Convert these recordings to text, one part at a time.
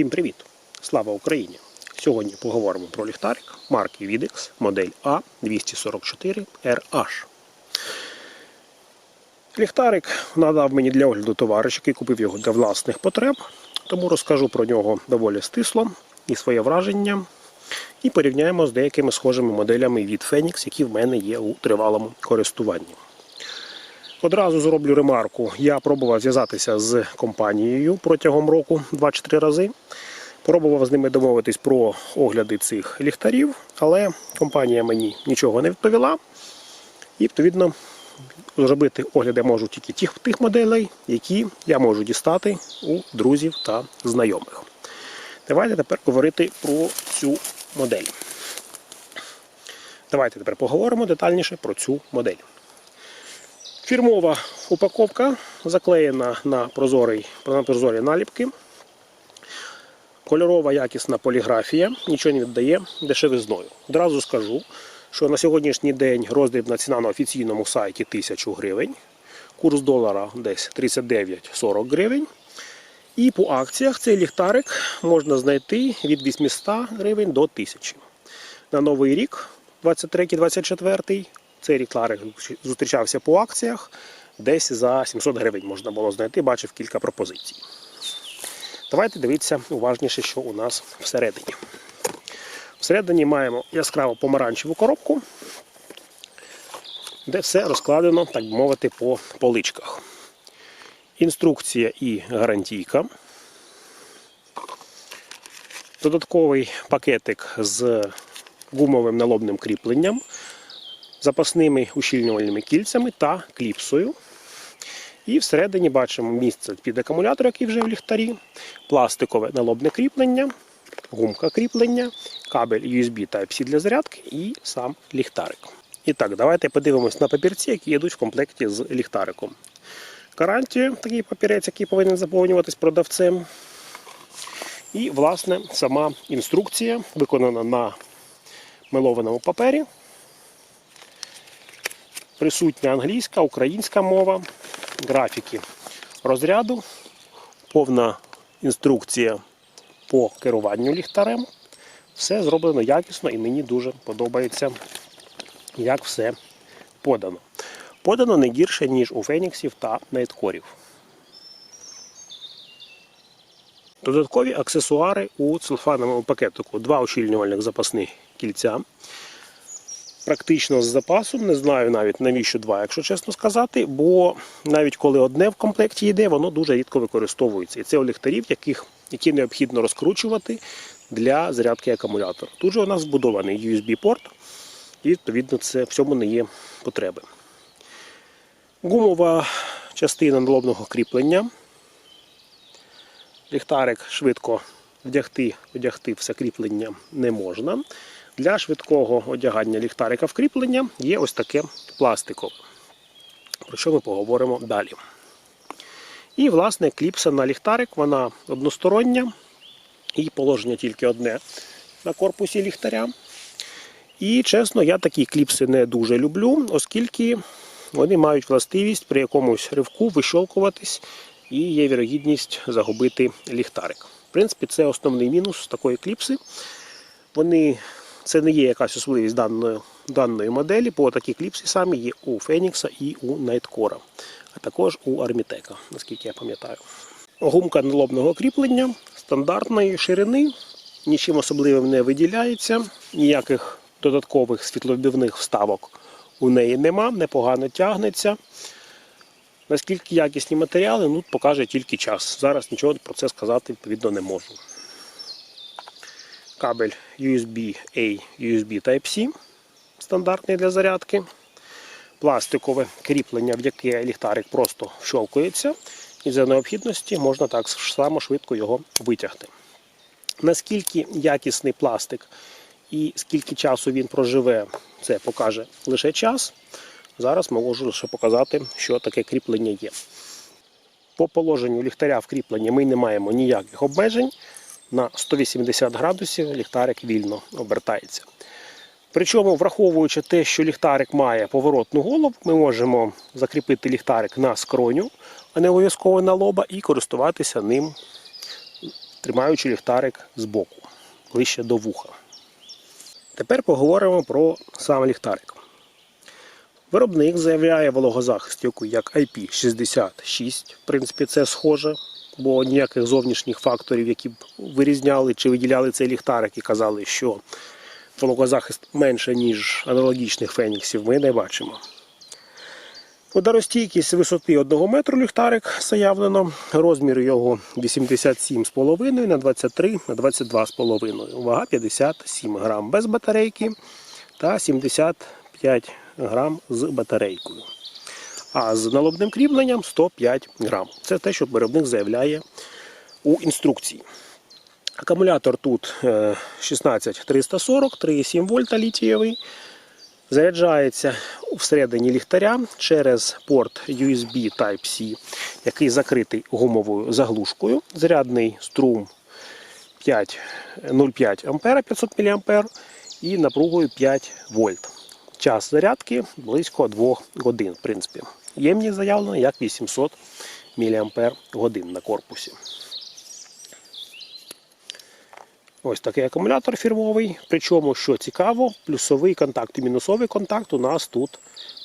Всім привіт! Слава Україні! Сьогодні поговоримо про ліхтарик марки Videx модель A244RH. Ліхтарик надав мені для огляду товариш, який купив його для власних потреб, тому розкажу про нього доволі стисло і своє враження. І порівняємо з деякими схожими моделями від Phoenix, які в мене є у тривалому користуванні. Одразу зроблю ремарку. Я пробував зв'язатися з компанією протягом року 2-3 рази. Пробував з ними домовитись про огляди цих ліхтарів, але компанія мені нічого не відповіла. І, відповідно, зробити огляди можу тільки тих, тих моделей, які я можу дістати у друзів та знайомих. Давайте тепер говорити про цю модель. Давайте тепер поговоримо детальніше про цю модель. Фірмова упаковка заклеєна на прозорий, на прозорі наліпки. Кольорова якісна поліграфія, нічого не віддає дешевизною. Одразу скажу, що на сьогоднішній день роздрібна ціна на офіційному сайті 1000 гривень, курс долара десь 39-40 гривень. І по акціях цей ліхтарик можна знайти від 800 гривень до 1000. На новий рік, 23-24, цей ліхтарик зустрічався по акціях. Десь за 700 гривень можна було знайти, бачив кілька пропозицій. Давайте дивитися уважніше, що у нас всередині. Всередині маємо яскраво помаранчеву коробку, де все розкладено, так би мовити, по поличках. Інструкція і гарантійка. Додатковий пакетик з гумовим налобним кріпленням, запасними ущільнювальними кільцями та кліпсою. І всередині бачимо місце під акумулятор, який вже в ліхтарі, пластикове налобне кріплення, гумка кріплення, кабель USB Type-C для зарядки і сам ліхтарик. І так, давайте подивимось на папірці, які йдуть в комплекті з ліхтариком. Гарантія, такий папірець, який повинен заповнюватись продавцем. І, власне, сама інструкція виконана на мелованому папері. Присутня англійська, українська мова, графіки розряду, повна інструкція по керуванню ліхтарем. Все зроблено якісно і мені дуже подобається, як все подано. Подано не гірше, ніж у Феніксів та Найткорів. Додаткові аксесуари у целофановому пакетику. Два ущільнювальних запасних кільця. Практично з запасом, не знаю навіть навіщо два, якщо чесно сказати, бо навіть коли одне в комплекті йде, воно дуже рідко використовується. І це у ліхтарів, яких, які необхідно розкручувати для зарядки акумулятора. Тут же у нас збудований USB-порт, і відповідно це в цьому не є потреби. Гумова частина налобного кріплення. Ліхтарик швидко вдягти, одягти все кріплення не можна. Для швидкого одягання ліхтарика в кріплення є ось таке пластикове, про що ми поговоримо далі. І, власне, кліпса на ліхтарик, вона одностороння, і положення тільки одне на корпусі ліхтаря. І, чесно, я такі кліпси не дуже люблю, оскільки вони мають властивість при якомусь ривку вищолкуватись і є вірогідність загубити ліхтарик. В принципі, це основний мінус такої кліпси. Вони, Це не є якась особливість даної даної моделі, бо такі кліпси самі є у Фенікса і у Найткора, а також у Армітека, наскільки я пам'ятаю. Гумка налобного кріплення стандартної ширини, нічим особливим не виділяється, ніяких додаткових світловбивних вставок у неї нема, непогано тягнеться. Наскільки якісні матеріали, ну, покаже тільки час. Зараз нічого про це сказати відповідно не можу. Кабель USB-A, USB Type-C, стандартний для зарядки. Пластикове кріплення, в яке ліхтарик просто вщолкується. І за необхідності можна так само швидко його витягти. Наскільки якісний пластик і скільки часу він проживе, це покаже лише час. Зараз можу лише показати, що таке кріплення є. По положенню ліхтаря в кріпленні ми не маємо ніяких обмежень. На 180 градусів ліхтарик вільно обертається. Причому, враховуючи те, що ліхтарик має поворотну голову, ми можемо закріпити ліхтарик на скроню, а не обов'язково на лоба, і користуватися ним тримаючи ліхтарик збоку, ближче до вуха. Тепер поговоримо про сам ліхтарик. Виробник заявляє вологозахист як IP66. В принципі, це схоже, бо ніяких зовнішніх факторів, які б вирізняли чи виділяли цей ліхтарик і казали, що вологозахист менше, ніж аналогічних феніксів, ми не бачимо. Ударостійкість висоти 1 метру ліхтарик заявлено. Розмір його 87,5 на 23 на 22,5. Вага 57 грам без батарейки та 75 грам з батарейкою. А з налобним кріпленням 105 грам. Це те, що виробник заявляє у інструкції. Акумулятор тут е, 16340, 3,7 вольта літієвий. Заряджається всередині ліхтаря через порт USB Type-C, який закритий гумовою заглушкою. Зарядний струм 0,5 А 500 мА і напругою 5 вольт. Час зарядки близько 2 годин. В принципі, ємність заявлена як 800 мАч на корпусі. Ось такий акумулятор фірмовий. Причому, що цікаво, плюсовий контакт і мінусовий контакт у нас тут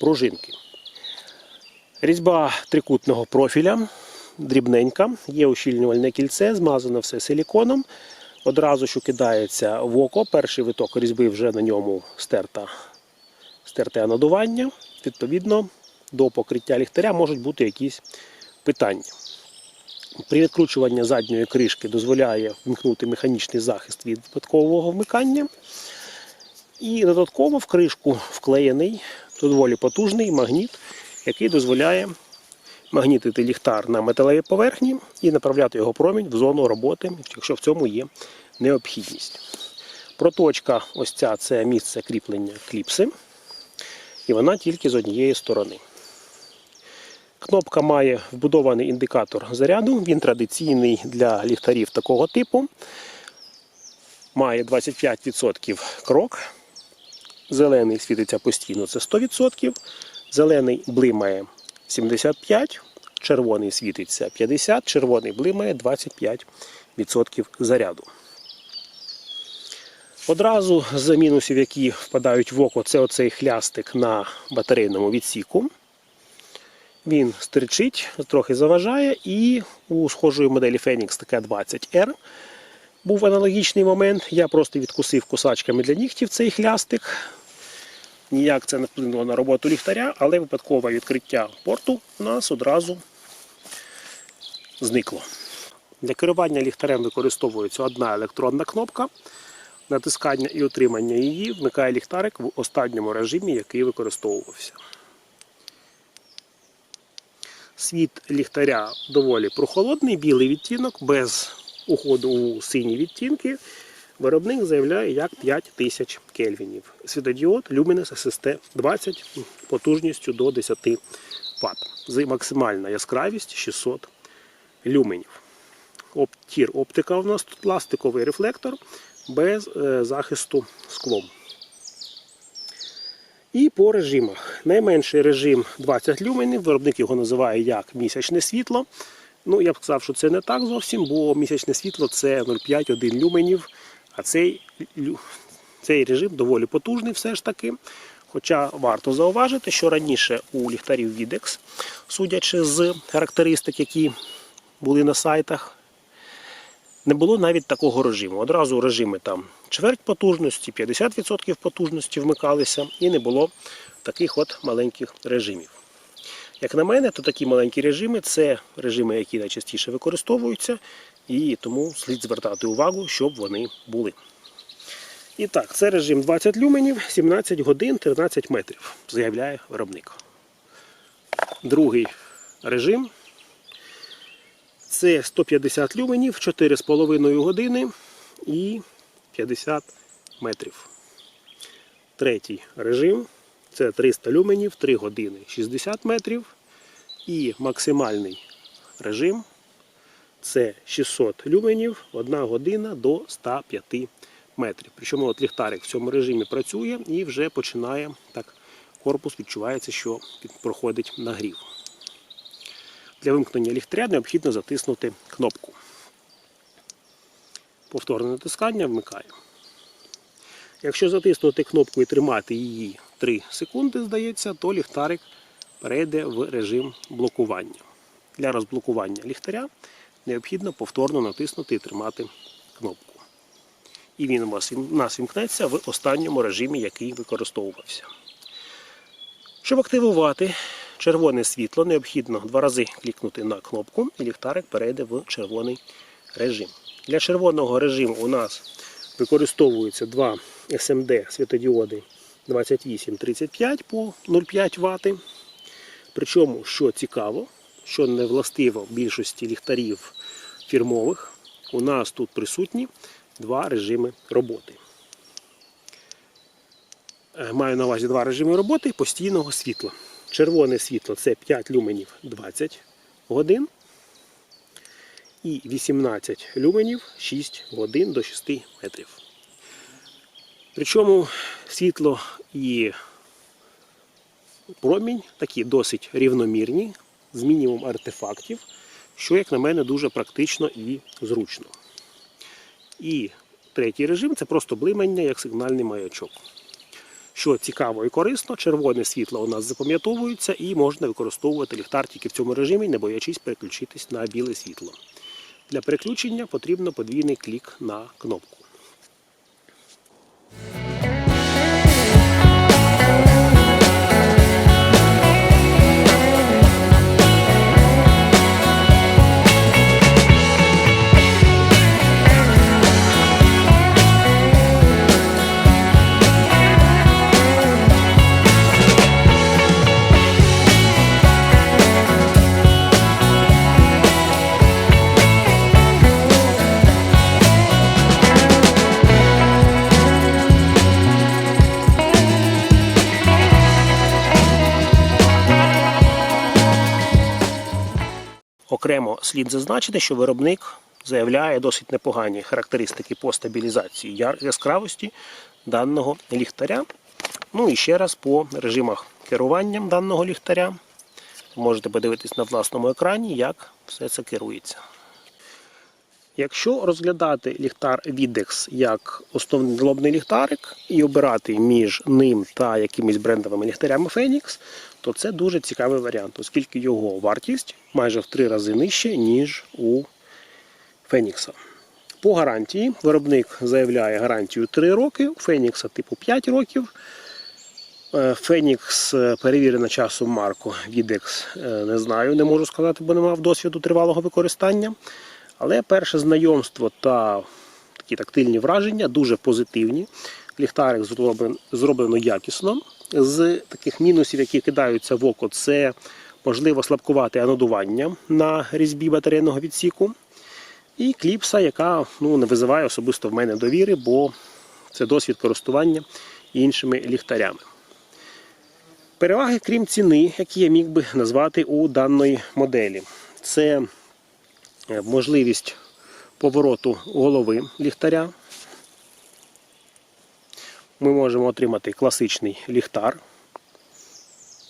пружинки. Різьба трикутного профіля, дрібненька, є ущільнювальне кільце, змазане все силіконом. Одразу, що кидається в око, перший виток різьби вже на ньому стерта, стерте анодування. Відповідно, до покриття ліхтаря можуть бути якісь питання. При відкручуванні задньої кришки дозволяє вмкнути механічний захист від випадкового вмикання. І додатково в кришку вклеєний доволі потужний магніт, який дозволяє магнітити ліхтар на металевій поверхні і направляти його промінь в зону роботи, якщо в цьому є необхідність. Проточка, ось ця це місце кріплення кліпси, і вона тільки з однієї сторони. Кнопка має вбудований індикатор заряду. Він традиційний для ліхтарів такого типу. Має 25% крок. Зелений світиться постійно, це 100%. Зелений блимає 75%, червоний світиться 50%, червоний блимає 25% заряду. Одразу з мінусів, які впадають в око, це оцей хлястик на батарейному відсіку. Він стричить, трохи заважає, і у схожої моделі Phoenix TK20R був аналогічний момент. Я просто відкусив кусачками для нігтів цей хлястик. Ніяк це не вплинуло на роботу ліхтаря, але випадкове відкриття порту у нас одразу зникло. Для керування ліхтарем використовується одна електронна кнопка. Натискання і отримання її вмикає ліхтарик в останньому режимі, який використовувався. Світ ліхтаря доволі прохолодний, білий відтінок, без уходу у сині відтінки. Виробник заявляє як 5000 кельвінів. Світодіод Luminous SST 20 потужністю до 10 Вт. Максимальна яскравість 600 люменів. Тір оптика у нас тут пластиковий рефлектор без е, захисту склом. І по режимах. Найменший режим 20 люменів, виробник його називає як місячне світло. Ну, я б сказав, що це не так зовсім, бо місячне світло це 0,5-1 люменів, а цей, цей режим доволі потужний все ж таки. Хоча варто зауважити, що раніше у ліхтарів Videx, судячи з характеристик, які були на сайтах, не було навіть такого режиму. Одразу режими там чверть потужності, 50% потужності вмикалися, і не було таких от маленьких режимів. Як на мене, то такі маленькі режими це режими, які найчастіше використовуються, і тому слід звертати увагу, щоб вони були. І так, це режим 20 люменів, 17 годин 13 метрів, заявляє виробник. Другий режим це 150 люменів, 4,5 години і 50 метрів. Третій режим це 300 люменів, 3 години 60 метрів. І максимальний режим це 600 люменів, 1 година до 105 метрів. Причому от ліхтарик в цьому режимі працює і вже починає так, корпус відчувається, що проходить нагрів. Для вимкнення ліхтаря необхідно затиснути кнопку. Повторне натискання вмикає. Якщо затиснути кнопку і тримати її 3 секунди, здається, то ліхтарик перейде в режим блокування. Для розблокування ліхтаря необхідно повторно натиснути і тримати кнопку. І він у нас вімкнеться в останньому режимі, який використовувався. Щоб активувати червоне світло, необхідно два рази клікнути на кнопку, і ліхтарик перейде в червоний режим. Для червоного режиму у нас використовуються два SMD світодіоди 2835 по 0,5 Вт. Причому, що цікаво, що не властиво більшості ліхтарів фірмових, у нас тут присутні два режими роботи. Е, Маю на увазі два режими роботи постійного світла. Червоне світло це 5 люменів 20 годин. І 18 люменів 6 годин до 6 метрів. Причому світло і промінь такі досить рівномірні, з мінімум артефактів, що, як на мене, дуже практично і зручно. І третій режим це просто блимання як сигнальний маячок. Що цікаво і корисно, червоне світло у нас запам'ятовується і можна використовувати ліхтар тільки в цьому режимі, не боячись переключитись на біле світло. Для переключення потрібно подвійний клік на кнопку. Окремо слід зазначити, що виробник заявляє досить непогані характеристики по стабілізації яскравості даного ліхтаря. Ну і ще раз по режимах керування даного ліхтаря. Можете подивитись на власному екрані, як все це керується. Якщо розглядати ліхтар Videx як основний лобний ліхтарик і обирати між ним та якимись брендовими ліхтарями Phoenix, то це дуже цікавий варіант, оскільки його вартість майже в три рази нижче, ніж у Phoenix. По гарантії виробник заявляє гарантію 3 роки, у Phoenix типу 5 років. Е, Phoenix е, перевірена часом марку Videx е, не знаю, не можу сказати, бо не мав досвіду тривалого використання. Але перше знайомство та такі тактильні враження дуже позитивні. Ліхтарик зроблено якісно. З таких мінусів, які кидаються в око, це можливо слабкувате анодування на різьбі батарейного відсіку. І кліпса, яка ну, не визиває особисто в мене довіри, бо це досвід користування іншими ліхтарями. Переваги, крім ціни, які я міг би назвати у даної моделі, це можливість повороту голови ліхтаря. Ми можемо отримати класичний ліхтар,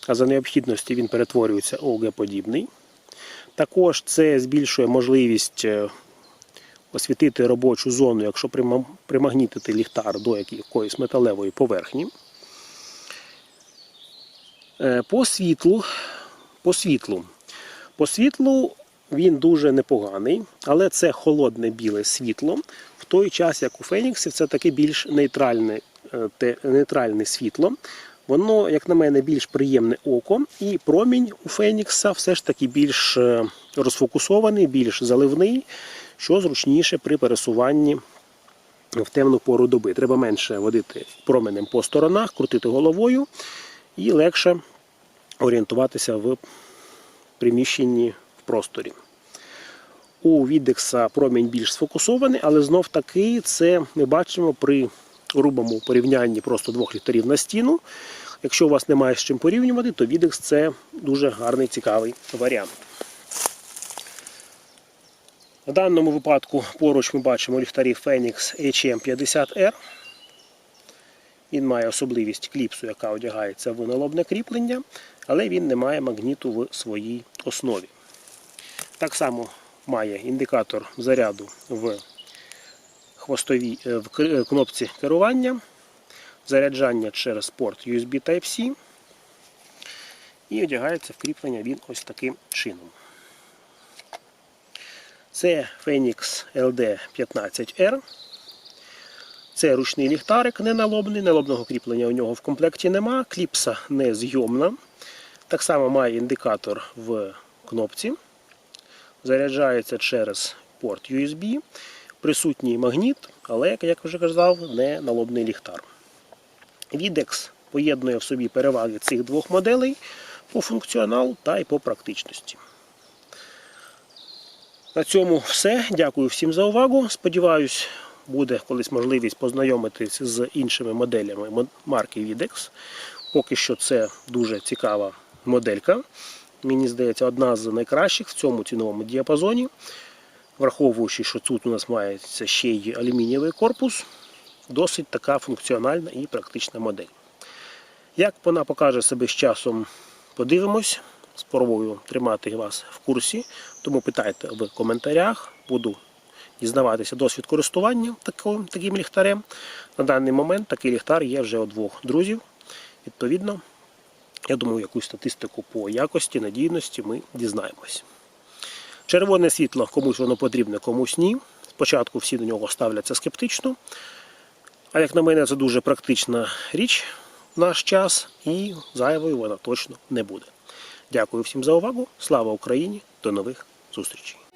а за необхідності він перетворюється ОГ-подібний. Також це збільшує можливість е, освітити робочу зону, якщо примагнітити ліхтар до якоїсь металевої поверхні. Е, По світлу, по світлу. По світлу він дуже непоганий, але це холодне біле світло. В той час, як у Феніксів, це таке більш нейтральне, е, те- нейтральне світло. Воно, як на мене, більш приємне око, і промінь у Фенікса все ж таки більш е, розфокусований, більш заливний, що зручніше при пересуванні в темну пору доби. Треба менше водити променем по сторонах, крутити головою і легше орієнтуватися в приміщенні просторі. У відекса промінь більш сфокусований, але знов таки це ми бачимо при грубому порівнянні просто двох ліхтарів на стіну. Якщо у вас немає з чим порівнювати, то відекс це дуже гарний цікавий варіант. В даному випадку поруч ми бачимо ліхтарі Phoenix HM50R. Він має особливість кліпсу, яка одягається в налобне кріплення, але він не має магніту в своїй основі. Так само має індикатор заряду в хвостовій е, в е, кнопці керування, заряджання через порт USB Type-C. І одягається в кріплення він ось таким чином. Це Phoenix LD15R. Це ручний ліхтарик не налобний, налобного кріплення у нього в комплекті нема. Кліпса не зйомна. Так само має індикатор в кнопці. Заряджається через порт USB. Присутній магніт, але, як вже казав, не налобний ліхтар. Videx поєднує в собі переваги цих двох моделей по функціоналу та й по практичності. На цьому все. Дякую всім за увагу. Сподіваюсь, буде колись можливість познайомитись з іншими моделями марки Videx. Поки що це дуже цікава моделька. Мені здається, одна з найкращих в цьому ціновому діапазоні. Враховуючи, що тут у нас мається ще й алюмінієвий корпус, досить така функціональна і практична модель. Як вона покаже себе з часом, подивимось. Спробую тримати вас в курсі, тому питайте в коментарях. Буду дізнаватися досвід користування таким, ліхтарем. На даний момент такий ліхтар є вже у двох друзів. Відповідно, я думаю, якусь статистику по якості, надійності ми дізнаємось. Червоне світло комусь воно потрібне, комусь ні. Спочатку всі до нього ставляться скептично. А як на мене, це дуже практична річ в наш час, і зайвою вона точно не буде. Дякую всім за увагу. Слава Україні! До нових зустрічей!